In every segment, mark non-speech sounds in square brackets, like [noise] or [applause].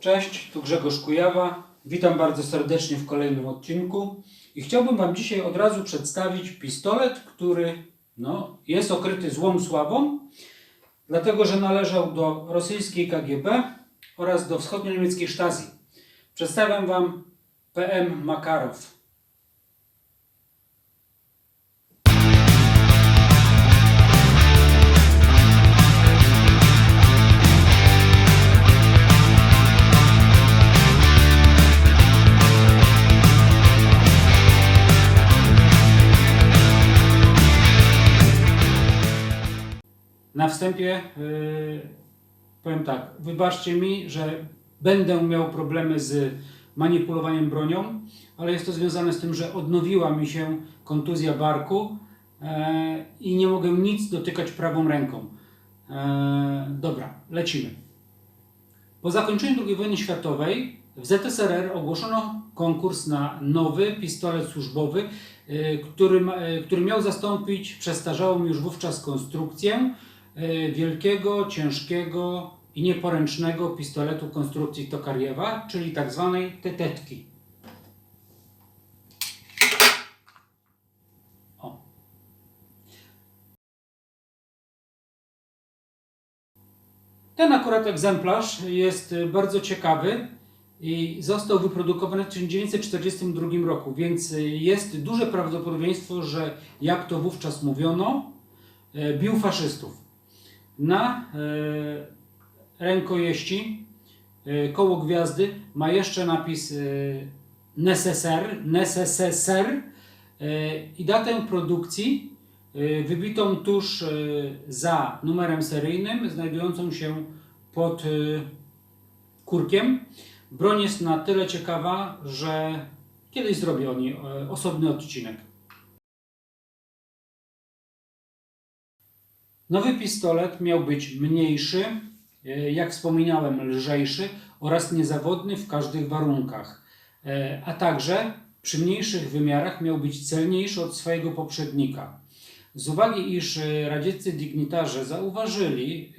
Cześć, tu Grzegorz Kujawa. Witam bardzo serdecznie w kolejnym odcinku. I chciałbym Wam dzisiaj od razu przedstawić pistolet, który no, jest okryty złą sławą, dlatego że należał do rosyjskiej KGB oraz do wschodnio-niemieckiej Stasi. Przedstawiam Wam PM Makarow. Na wstępie yy, powiem tak, wybaczcie mi, że będę miał problemy z manipulowaniem bronią, ale jest to związane z tym, że odnowiła mi się kontuzja barku e, i nie mogę nic dotykać prawą ręką. E, dobra, lecimy. Po zakończeniu II wojny światowej w ZSRR ogłoszono konkurs na nowy pistolet służbowy, y, który, który miał zastąpić przestarzałą już wówczas konstrukcję wielkiego, ciężkiego i nieporęcznego pistoletu konstrukcji Tokariewa, czyli tak zwanej tetetki. O. Ten akurat egzemplarz jest bardzo ciekawy i został wyprodukowany w 1942 roku, więc jest duże prawdopodobieństwo, że jak to wówczas mówiono, e, bił faszystów. Na e, rękojeści e, koło gwiazdy ma jeszcze napis e, NSSR, NSSR e, i datę produkcji e, wybitą tuż za numerem seryjnym, znajdującą się pod kurkiem. Broń jest na tyle ciekawa, że kiedyś zrobię o niej osobny odcinek. Nowy pistolet miał być mniejszy, e, jak wspominałem, lżejszy oraz niezawodny w każdych warunkach, E, a także przy mniejszych wymiarach miał być celniejszy od swojego poprzednika. Z uwagi, iż e, radzieccy dygnitarze zauważyli,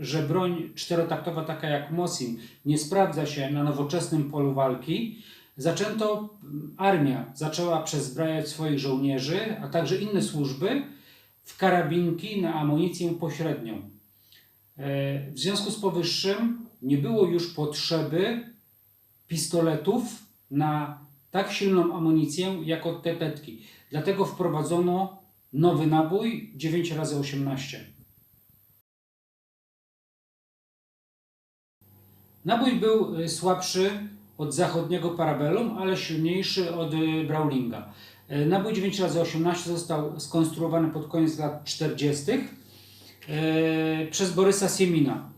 że broń czterotaktowa taka jak Mosin nie sprawdza się na nowoczesnym polu walki, zaczęto, armia zaczęła przezbrajać swoich żołnierzy, a także inne służby w karabinki na amunicję pośrednią. E, W związku z powyższym nie było już potrzeby pistoletów na tak silną amunicję jak od te tetki. Dlatego wprowadzono nowy nabój 9x18. Nabój był y, słabszy od zachodniego Parabellum, ale silniejszy od y, Y, Nabój 9x18 został skonstruowany pod koniec lat 40. y, przez Borysa Siemina.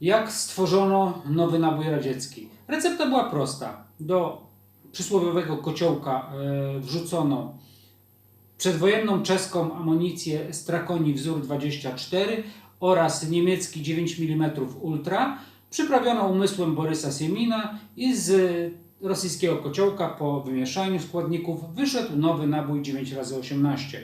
Jak stworzono nowy nabój radziecki? Recepta była prosta. Do przysłowiowego kociołka e, wrzucono przedwojenną czeską amunicję Strakoni wzór 24 oraz niemiecki 9 mm Ultra, przyprawiono umysłem Borysa Siemina i z rosyjskiego kociołka po wymieszaniu składników wyszedł nowy nabój 9x18.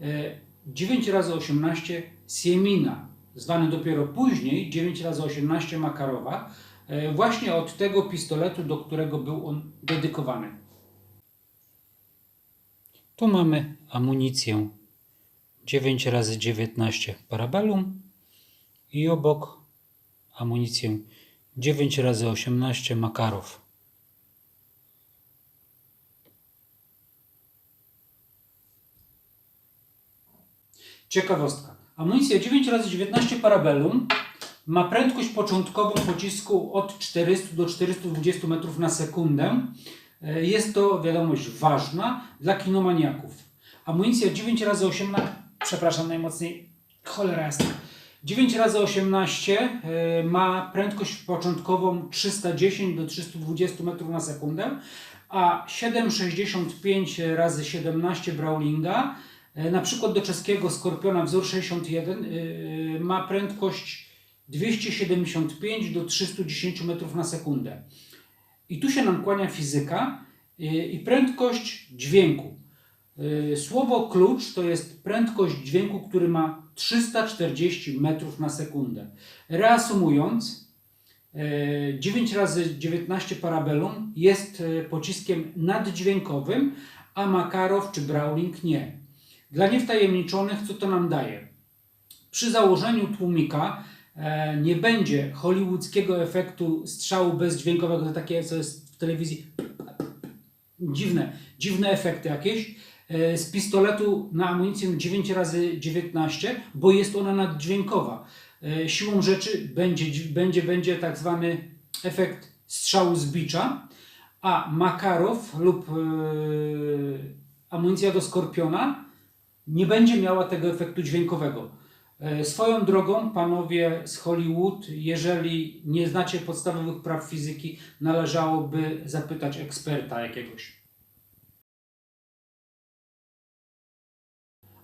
E, 9x18 Siemina, zwany dopiero później 9x18 Makarowa, e, właśnie od tego pistoletu, do którego był on dedykowany. Tu mamy amunicję 9x19 Parabellum i obok amunicję 9x18 Makarow. Ciekawostka. Amunicja 9x19 Parabellum ma prędkość początkową pocisku od 400 do 420 metrów na sekundę. E, Jest to wiadomość ważna dla kinomaniaków. Amunicja 9x18, przepraszam najmocniej, cholera jasna. 9x18 e, ma prędkość początkową 310 do 320 metrów na sekundę, a 7,65 razy 17 Brawlinga, e, na przykład do czeskiego Skorpiona wzór 61, e, ma prędkość 275 do 310 metrów na sekundę. I tu się nam kłania fizyka y, i prędkość dźwięku. Słowo klucz to jest prędkość dźwięku, który ma 340 metrów na sekundę. Reasumując, E, 9 razy 19 Parabellum jest e, pociskiem naddźwiękowym, a Makarow czy Browning nie. Dla niewtajemniczonych co to nam daje? Przy założeniu tłumika e, nie będzie hollywoodzkiego efektu strzału bezdźwiękowego, takie co jest w telewizji dziwne, dziwne efekty jakieś e, z pistoletu na amunicję 9 razy 19 bo jest ona naddźwiękowa. E, Siłą rzeczy będzie, będzie, będzie tak zwany efekt strzału z bicza, a Makarow lub amunicja do Skorpiona nie będzie miała tego efektu dźwiękowego. E, Swoją drogą, panowie z Hollywood, jeżeli nie znacie podstawowych praw fizyki, należałoby zapytać eksperta jakiegoś.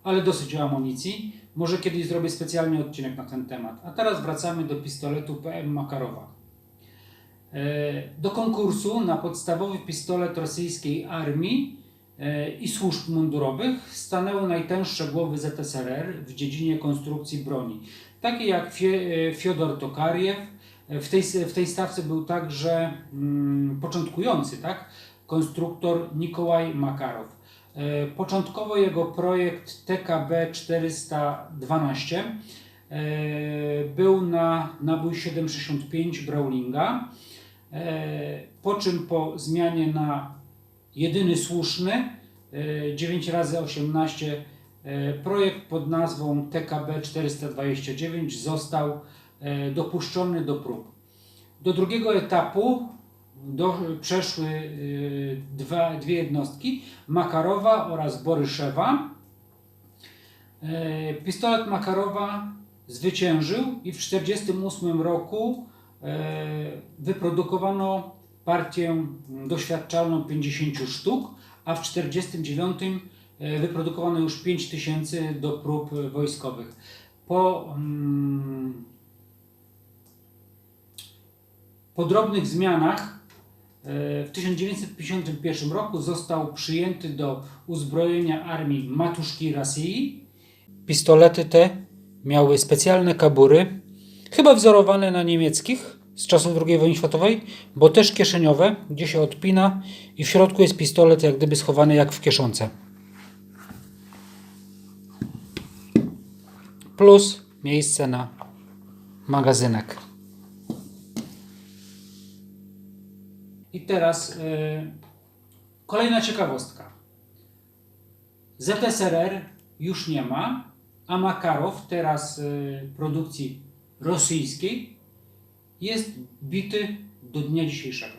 Ale dosyć o amunicji. Może kiedyś zrobię specjalny odcinek na ten temat. A teraz wracamy do pistoletu PM Makarowa. E, Do konkursu na podstawowy pistolet rosyjskiej armii i służb mundurowych stanęły najtęższe głowy ZSRR w dziedzinie konstrukcji broni, takie jak e, Fiodor Tokariew. E, W tej, w tej stawce był także mm, początkujący tak, konstruktor Nikołaj Makarow. E, Początkowo jego projekt TKB 412 e, był na nabój 7,65 Browninga, e, po czym po zmianie na jedyny słuszny e, 9 razy 18 e, projekt pod nazwą TKB 429 został e, dopuszczony do prób. Do drugiego etapu do, przeszły dwa, dwie jednostki, Makarowa oraz Boryszewa. E, Pistolet Makarowa zwyciężył i w 1948 roku e, wyprodukowano partię doświadczalną 50 sztuk, a w 1949 e, wyprodukowano już 5000 do prób wojskowych. Po mm, po drobnych zmianach e, w 1951 roku został przyjęty do uzbrojenia armii Matuszki Rosji. Pistolety te miały specjalne kabury, chyba wzorowane na niemieckich z czasów II wojny światowej, bo też kieszeniowe, gdzie się odpina i w środku jest pistolet jak gdyby schowany jak w kieszonce. Plus miejsce na magazynek. I teraz y, kolejna ciekawostka. ZSRR już nie ma, a Makarow teraz y, produkcji rosyjskiej jest bity do dnia dzisiejszego.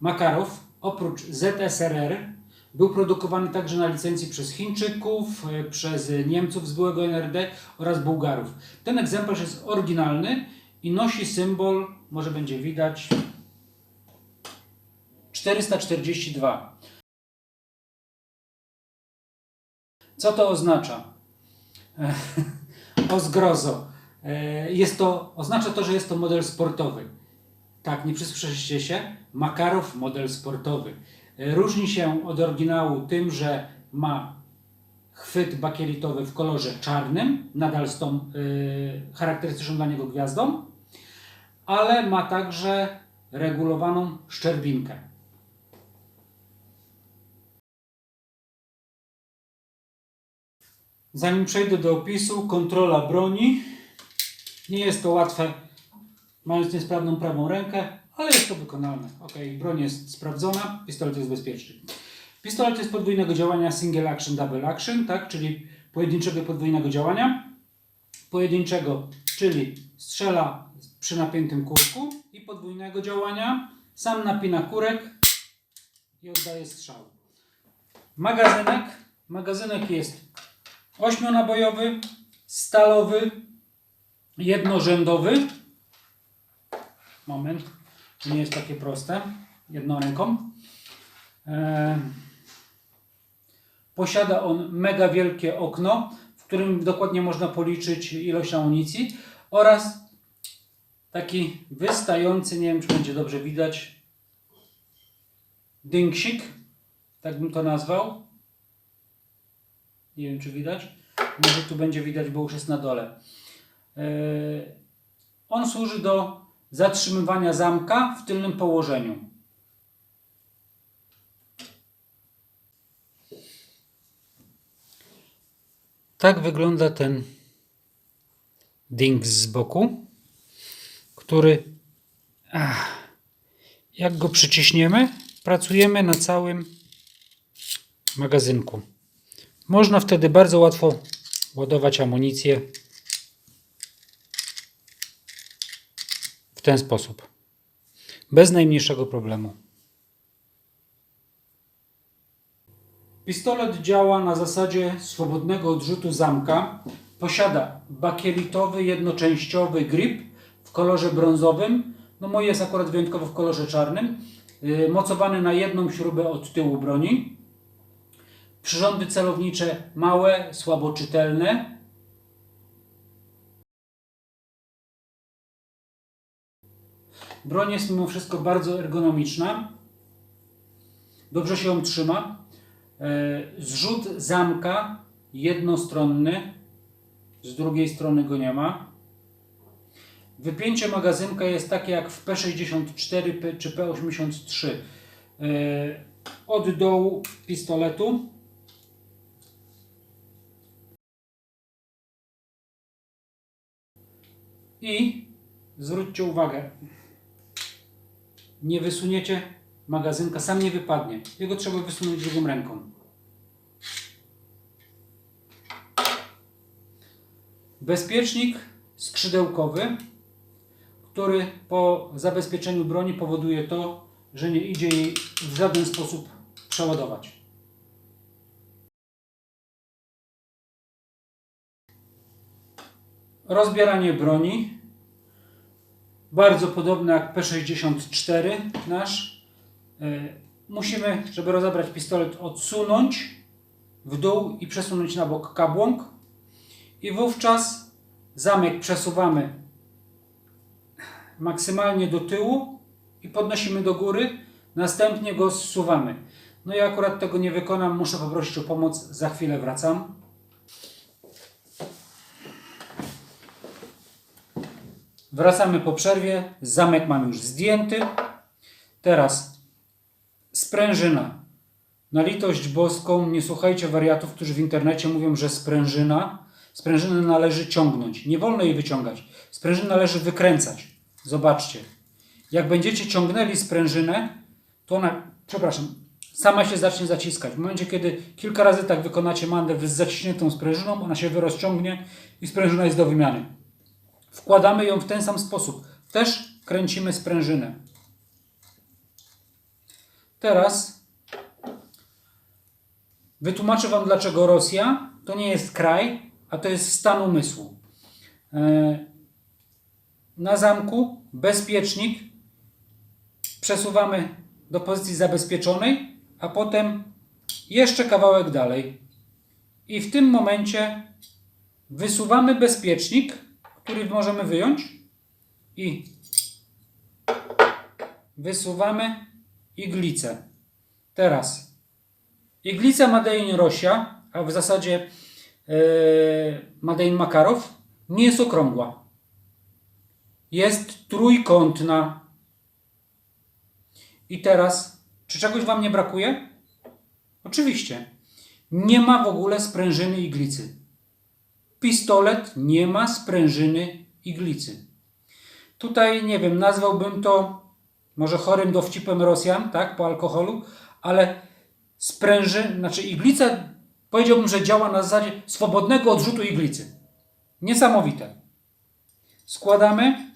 Makarow oprócz ZSRR był produkowany także na licencji przez Chińczyków, e, przez Niemców z byłego NRD oraz Bułgarów. Ten egzemplarz jest oryginalny i nosi symbol, może będzie widać, 442. Co to oznacza? [laughs] o zgrozo. E, Jest to, oznacza to, że jest to model sportowy. Tak, nie przysłyszeliście się? Makarow model sportowy. E, Różni się od oryginału tym, że ma chwyt bakielitowy w kolorze czarnym, nadal z tą y, charakterystyczną dla niego gwiazdą, ale ma także regulowaną szczerbinkę. Zanim przejdę do opisu, kontrola broni. Nie jest to łatwe, mając niesprawną prawą rękę, ale jest to wykonalne. Ok, broń jest sprawdzona, pistolet jest bezpieczny. Pistolet jest podwójnego działania single action, double action, tak, czyli pojedynczego podwójnego działania. Pojedynczego, czyli strzela przy napiętym kurku i podwójnego działania, sam napina kurek i oddaje strzał. Magazynek, magazynek jest ośmionabojowy, stalowy, jednorzędowy. Moment, to nie jest takie proste. Jedną ręką. E, posiada on mega wielkie okno, w którym dokładnie można policzyć ilość amunicji oraz taki wystający, nie wiem czy będzie dobrze widać, dynksik, tak bym to nazwał. Nie wiem czy widać. Może tu będzie widać, bo już jest na dole. E, On służy do zatrzymywania zamka w tylnym położeniu. Tak wygląda ten dings z boku, który ach, jak go przyciśniemy, pracujemy na całym magazynku. Można wtedy bardzo łatwo ładować amunicję w ten sposób. Bez najmniejszego problemu. Pistolet działa na zasadzie swobodnego odrzutu zamka. Posiada bakielitowy, jednoczęściowy grip w kolorze brązowym. No moje jest akurat wyjątkowo w kolorze czarnym. Yy, Mocowany na jedną śrubę od tyłu broni. Przyrządy celownicze małe, słabo czytelne. Broń jest mimo wszystko bardzo ergonomiczna. Dobrze się ją trzyma. E, Zrzut zamka jednostronny, z drugiej strony go nie ma. Wypięcie magazynka jest takie jak w P64 P- czy P83. E, Od dołu pistoletu i zwróćcie uwagę, nie wysuniecie magazynka, sam nie wypadnie. Jego trzeba wysunąć drugą ręką. Bezpiecznik skrzydełkowy, który po zabezpieczeniu broni powoduje to, że nie idzie jej w żaden sposób przeładować. Rozbieranie broni bardzo podobne jak P64 nasz. E, Musimy, żeby rozebrać pistolet, odsunąć w dół i przesunąć na bok kabłąk. I wówczas zamek przesuwamy maksymalnie do tyłu i podnosimy do góry. Następnie go zsuwamy. No ja akurat tego nie wykonam, muszę poprosić o pomoc. Za chwilę wracam. Wracamy po przerwie. Zamek mam już zdjęty. Teraz sprężyna. Na litość boską, nie słuchajcie wariatów, którzy w internecie mówią, że sprężyna, sprężynę należy ciągnąć. Nie wolno jej wyciągać. Sprężynę należy wykręcać. Zobaczcie. Jak będziecie ciągnęli sprężynę, to ona, przepraszam, sama się zacznie zaciskać. W momencie, kiedy kilka razy tak wykonacie manewr z zaciśniętą sprężyną, ona się wyrozciągnie i sprężyna jest do wymiany. Wkładamy ją w ten sam sposób. Też kręcimy sprężynę. Teraz wytłumaczę Wam, dlaczego Rosja to nie jest kraj, a to jest stan umysłu. E, Na zamku bezpiecznik przesuwamy do pozycji zabezpieczonej, a potem jeszcze kawałek dalej. I w tym momencie wysuwamy bezpiecznik, który możemy wyjąć i wysuwamy iglicę. Teraz iglica Made in Rosja, a w zasadzie e, Made in Makarow, nie jest okrągła. Jest trójkątna. I teraz, czy czegoś Wam nie brakuje? Oczywiście. Nie ma w ogóle sprężyny iglicy. Pistolet nie ma sprężyny iglicy. Tutaj, nie wiem, nazwałbym to może chorym dowcipem Rosjan, tak, po alkoholu, ale spręży, znaczy iglica, powiedziałbym, że działa na zasadzie swobodnego odrzutu iglicy. Niesamowite. Składamy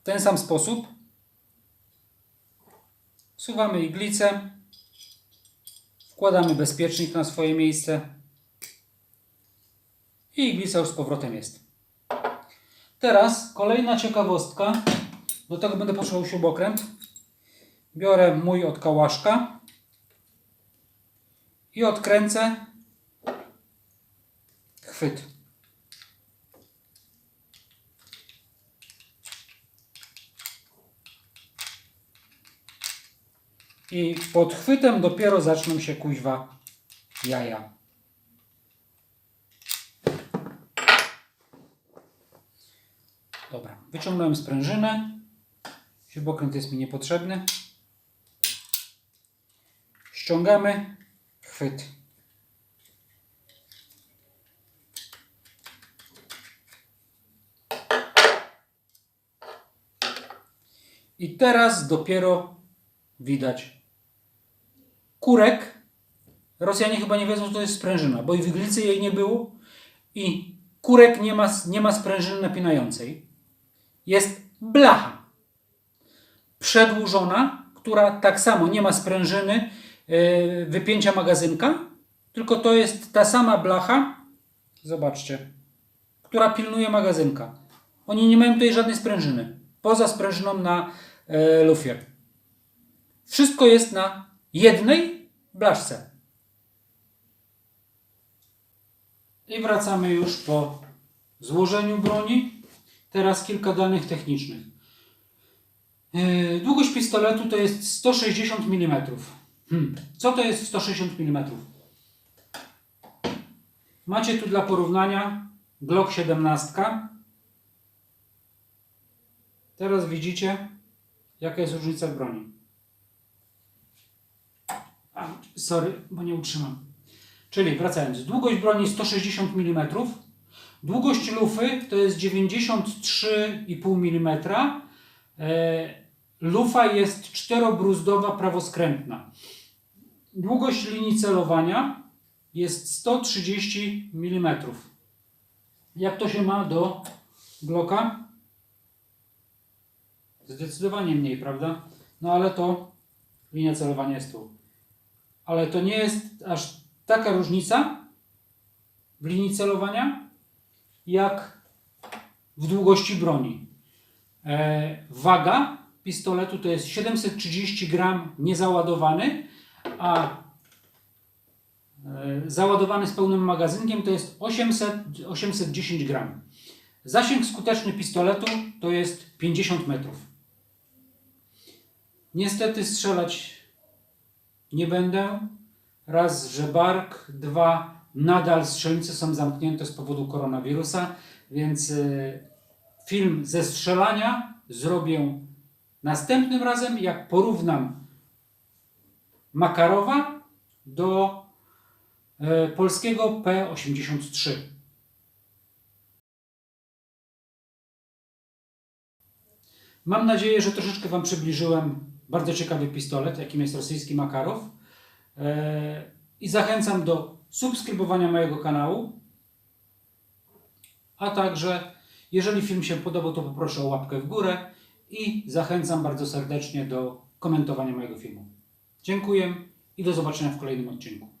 w ten sam sposób. Wsuwamy iglicę. Wkładamy bezpiecznik na swoje miejsce. I iglica już z powrotem jest. Teraz kolejna ciekawostka. Do tego będę potrzebował śrubokręt. Biorę mój od kałaszka i odkręcę chwyt. I pod chwytem dopiero zaczną się kuźwa jaja. Dobra, wyciągnąłem sprężynę. Śrubokręt jest mi niepotrzebny. Ściągamy. Chwyt. I teraz dopiero widać kurek. Rosjanie chyba nie wiedzą, że to jest sprężyna, bo i w iglicy jej nie było. I kurek nie ma, nie ma sprężyny napinającej. Jest blacha przedłużona, która tak samo nie ma sprężyny yy, wypięcia magazynka, tylko to jest ta sama blacha, zobaczcie, która pilnuje magazynka. Oni nie mają tutaj żadnej sprężyny, poza sprężyną na yy, lufie. Wszystko jest na jednej blaszce. I wracamy już po złożeniu broni. Teraz kilka danych technicznych. Yy, Długość pistoletu to jest 160 mm. Hmm. Co to jest 160 mm? Macie tu dla porównania Glock 17. Teraz widzicie, jaka jest różnica w broni. A, sorry, bo nie utrzymam. Czyli wracając, długość broni 160 mm, długość lufy to jest 93,5 mm. E, lufa jest czterobruzdowa prawoskrętna. Długość linii celowania jest 130 mm. Jak to się ma do Glocka? Zdecydowanie mniej, prawda? No ale to linia celowania jest tu. Ale to nie jest aż taka różnica w linii celowania, jak w długości broni. E, waga pistoletu to jest 730 gram niezaładowany, a e, załadowany z pełnym magazynkiem to jest 800, 810 gram. Zasięg skuteczny pistoletu to jest 50 metrów. Niestety strzelać nie będę. Raz, że bark, dwa, nadal strzelnice są zamknięte z powodu koronawirusa, więc y, film ze strzelania zrobię następnym razem, jak porównam Makarowa do y, polskiego P83. Mam nadzieję, że troszeczkę Wam przybliżyłem bardzo ciekawy pistolet, jakim jest rosyjski Makarow. E, I zachęcam do subskrybowania mojego kanału. A także, jeżeli film się podobał, to poproszę o łapkę w górę i zachęcam bardzo serdecznie do komentowania mojego filmu. Dziękuję i do zobaczenia w kolejnym odcinku.